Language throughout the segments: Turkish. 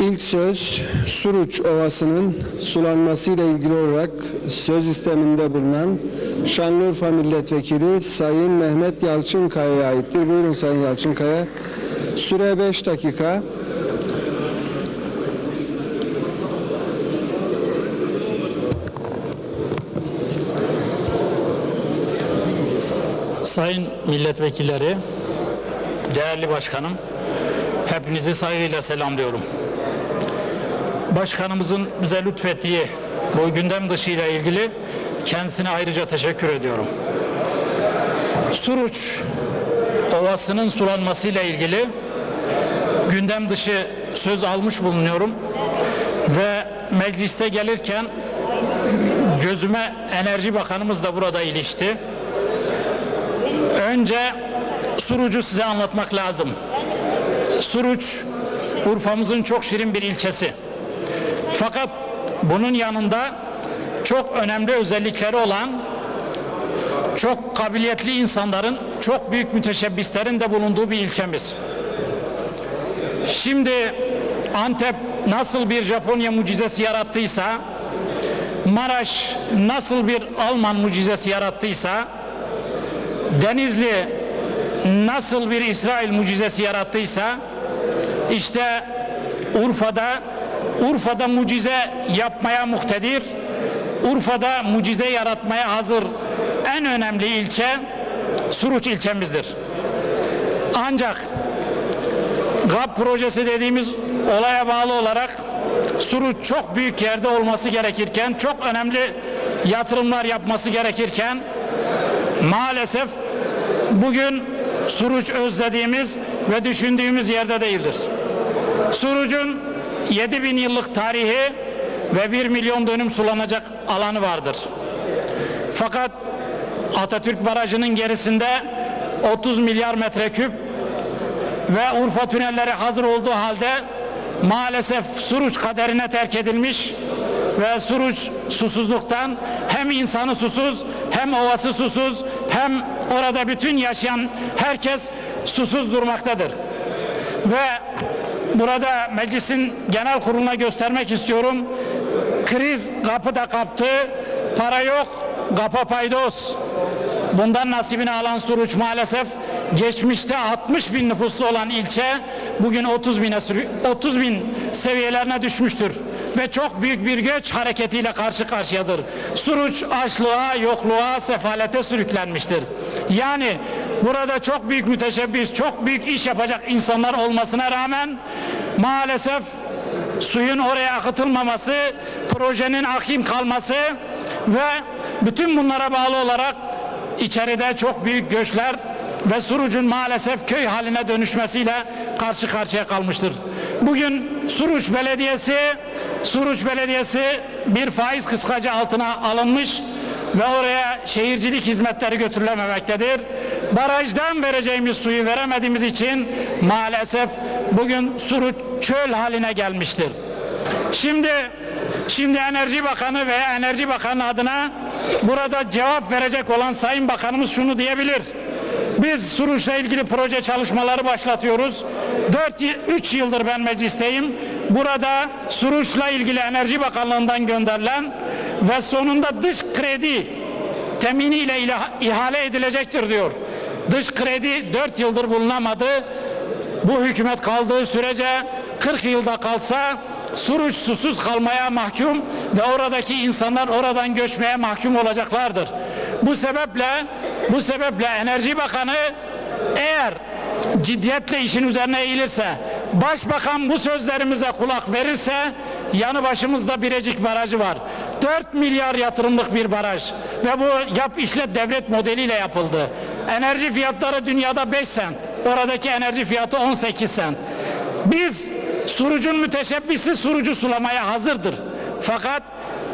İlk söz Suruç Ovası'nın sulanmasıyla ilgili olarak söz isteminde bulunan Şanlıurfa Milletvekili Sayın Mehmet Yalçınkaya'ya aittir. Buyurun Sayın Yalçınkaya. Süre 5 dakika. Sayın milletvekilleri, değerli başkanım, hepinizi saygıyla selamlıyorum. Başkanımızın bize lütfettiği bu gündem dışı ile ilgili kendisine ayrıca teşekkür ediyorum. Suruç Ovası'nın sulanmasıyla ilgili gündem dışı söz almış bulunuyorum ve mecliste gelirken gözüme Enerji Bakanımız da burada ilişti. Önce Suruç'u size anlatmak lazım. Suruç, Urfa'mızın çok şirin bir ilçesi. Fakat bunun yanında çok önemli özellikleri olan, çok kabiliyetli insanların, çok büyük müteşebbislerin de bulunduğu bir ilçemiz. Şimdi Antep nasıl bir Japonya mucizesi yarattıysa, Maraş nasıl bir Alman mucizesi yarattıysa, Denizli nasıl bir İsrail mucizesi yarattıysa işte Urfa'da Urfa'da mucize yapmaya muhtedir. Urfa'da mucize yaratmaya hazır en önemli ilçe Suruç ilçemizdir. Ancak GAP projesi dediğimiz olaya bağlı olarak Suruç çok büyük yerde olması gerekirken çok önemli yatırımlar yapması gerekirken maalesef bugün Suruç özlediğimiz ve düşündüğümüz yerde değildir. Suruç'un 7000 yıllık tarihi ve 1 milyon dönüm sulanacak alanı vardır. Fakat Atatürk Barajı'nın gerisinde 30 milyar metreküp ve Urfa tünelleri hazır olduğu halde maalesef Suruç kaderine terk edilmiş ve Suruç susuzluktan hem insanı susuz hem ovası susuz hem orada bütün yaşayan herkes susuz durmaktadır. Ve burada meclisin genel kuruluna göstermek istiyorum. Kriz kapıda kaptı, para yok, kapa paydos. Bundan nasibini alan Suruç maalesef geçmişte 60 bin nüfuslu olan ilçe bugün 30 bine 30 bin seviyelerine düşmüştür ve çok büyük bir göç hareketiyle karşı karşıyadır. Suruç açlığa, yokluğa, sefalete sürüklenmiştir. Yani burada çok büyük müteşebbis, çok büyük iş yapacak insanlar olmasına rağmen maalesef suyun oraya akıtılmaması, projenin hakim kalması ve bütün bunlara bağlı olarak içeride çok büyük göçler ve Suruç'un maalesef köy haline dönüşmesiyle karşı karşıya kalmıştır. Bugün Suruç Belediyesi Suruç Belediyesi bir faiz kıskacı altına alınmış ve oraya şehircilik hizmetleri götürülememektedir. Barajdan vereceğimiz suyu veremediğimiz için maalesef bugün Suruç çöl haline gelmiştir. Şimdi Şimdi Enerji Bakanı veya Enerji Bakanı adına burada cevap verecek olan Sayın Bakanımız şunu diyebilir. Biz Suruç'la ilgili proje çalışmaları başlatıyoruz. 4-3 yıldır ben meclisteyim. Burada Suruç'la ilgili Enerji Bakanlığı'ndan gönderilen ve sonunda dış kredi teminiyle ihale edilecektir diyor. Dış kredi 4 yıldır bulunamadı. Bu hükümet kaldığı sürece 40 yılda kalsa Suruç susuz kalmaya mahkum ve oradaki insanlar oradan göçmeye mahkum olacaklardır. Bu sebeple bu sebeple Enerji Bakanı eğer ciddiyetle işin üzerine eğilirse Başbakan bu sözlerimize kulak verirse yanı başımızda Birecik Barajı var. 4 milyar yatırımlık bir baraj ve bu yap işlet devlet modeliyle yapıldı. Enerji fiyatları dünyada 5 sent. Oradaki enerji fiyatı 18 sent. Biz Surucun müteşebbisi surucu sulamaya hazırdır. Fakat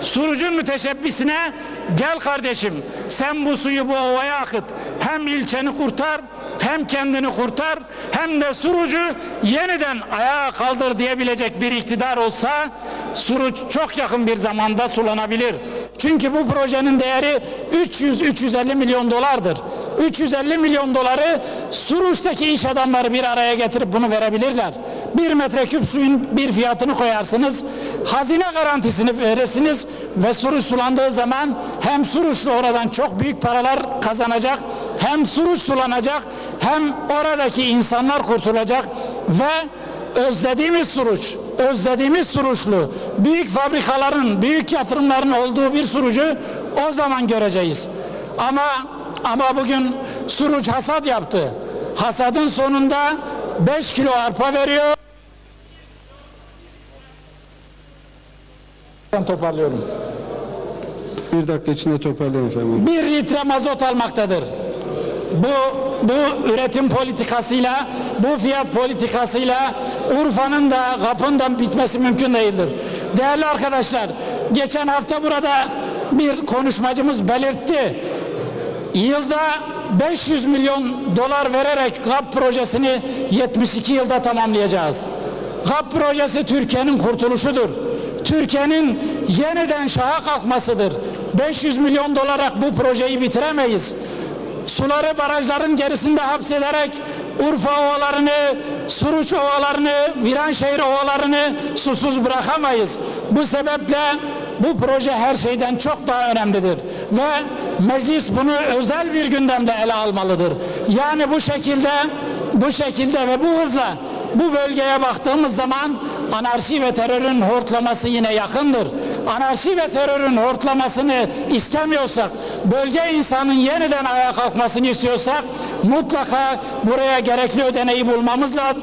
surucun müteşebbisine gel kardeşim sen bu suyu bu ovaya akıt. Hem ilçeni kurtar hem kendini kurtar hem de surucu yeniden ayağa kaldır diyebilecek bir iktidar olsa Suruç çok yakın bir zamanda sulanabilir. Çünkü bu projenin değeri 300-350 milyon dolardır. 350 milyon doları Suruç'taki iş adamları bir araya getirip bunu verebilirler. Bir metreküp suyun bir fiyatını koyarsınız. Hazine garantisini verirsiniz ve Suruç sulandığı zaman hem Suruçlu oradan çok büyük paralar kazanacak hem Suruç sulanacak hem oradaki insanlar kurtulacak ve özlediğimiz Suruç, özlediğimiz Suruçlu büyük fabrikaların, büyük yatırımların olduğu bir Suruç'u o zaman göreceğiz. Ama ama bugün Suruç hasat yaptı. Hasadın sonunda 5 kilo arpa veriyor. Ben toparlıyorum. Bir dakika içinde toparlayın efendim. Bir litre mazot almaktadır. Bu bu üretim politikasıyla, bu fiyat politikasıyla Urfa'nın da kapından bitmesi mümkün değildir. Değerli arkadaşlar, geçen hafta burada bir konuşmacımız belirtti. Yılda 500 milyon dolar vererek GAP projesini 72 yılda tamamlayacağız. GAP projesi Türkiye'nin kurtuluşudur. Türkiye'nin yeniden şaha kalkmasıdır. 500 milyon dolara bu projeyi bitiremeyiz. Suları barajların gerisinde hapsederek Urfa ovalarını, Suruç ovalarını, Viranşehir ovalarını susuz bırakamayız. Bu sebeple bu proje her şeyden çok daha önemlidir ve meclis bunu özel bir gündemde ele almalıdır. Yani bu şekilde bu şekilde ve bu hızla bu bölgeye baktığımız zaman anarşi ve terörün hortlaması yine yakındır. Anarşi ve terörün hortlamasını istemiyorsak, bölge insanın yeniden ayağa kalkmasını istiyorsak mutlaka buraya gerekli ödeneği bulmamız lazım.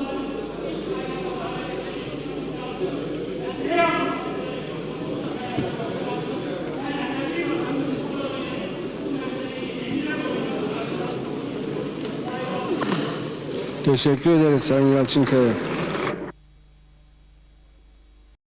Teşekkür ederiz Sayın Yalçınkaya.